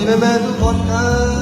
สวัส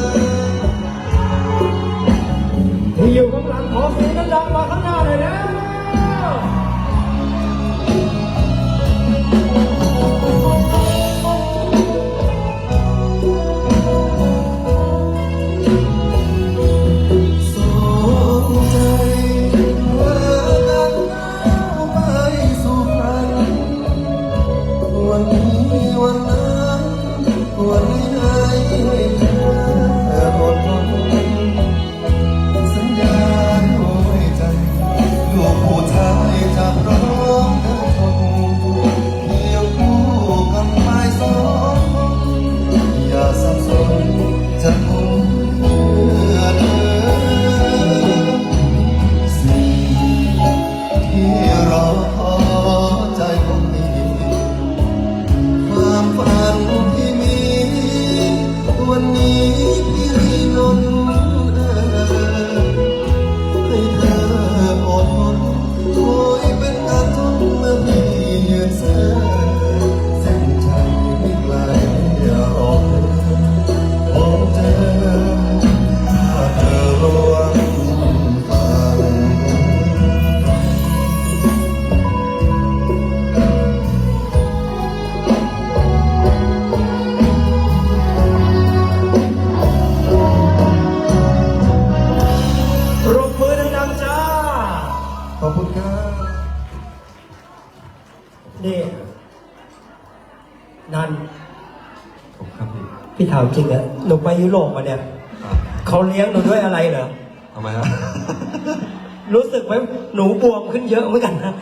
นี่นันผมครับพี่พี่ถามจริงอะหนูไปยุโรปมาเนี่ยเขาเลี้ยงหนูด้วยอะไรเหรอ ทำไมครับ รู้สึกไหมหนูบวมขึ้นเยอะเหมือนกันนะ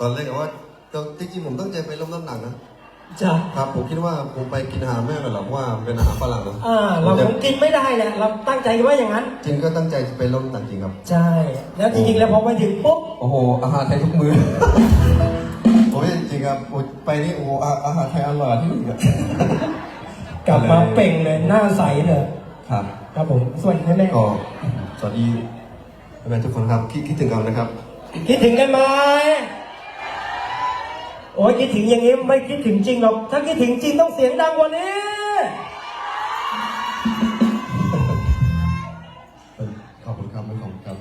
ตอนแรกอะว่าจริงๆผมตั้งใจไปลดน้ำหนักนะจ้ะครับผมคิดว่าผมไปกินอาหารแม่เลยหรอกเพราะว่าเป็นอาหารฝรั่งนะอ่า เราผมคงกินไม่ได้แหละ เราตั้งใจว่าอย่างนั้น จริงก็ตั้งใจจะไปลดน้ำหนักจริงครับ ใช่ แล้วจริงๆแล้วพอไปถึงปุ๊บ โอ้โหอาหารไทยทุกมื้อ ไปนี่โอ้โหอาอาหารไทยอร่อยที่นี่ครับกลับมาเป่งเลยหน้าใสเลยครับ ครับผมสวัสดีแม่ก็สวัสดีแม่ๆทุกคนครับคิดคิดถึงกันนะครับ คิดถึงกันไหมโอ้ยคิดถึงอย่างนี้ไม่คิดถึงจริงหรอกถ้าคิดถึงจริงต้องเสียงดังกว่านี้ขอบคุณครับไม่ขอบคุณครับ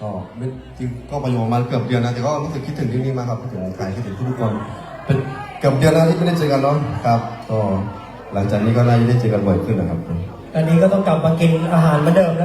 ก็ไม่จริงก็ไปอยู่ประมาณเกือบเดือนนะแต่ก็รู้สึกคิดถึงที่นี่มากครับคิดถึงใครคิดถึงทุกคน เป็นเกือบเดือนแล้วที่ไม่ได้เจอกันเนาะครับก็หลังจากนี้ก็น่าจะได้เจอกันบ่อยขึ้นนะครับ อันนี้ก็ต้องกลับมากินอาหารเหมือนเดิมแล้ว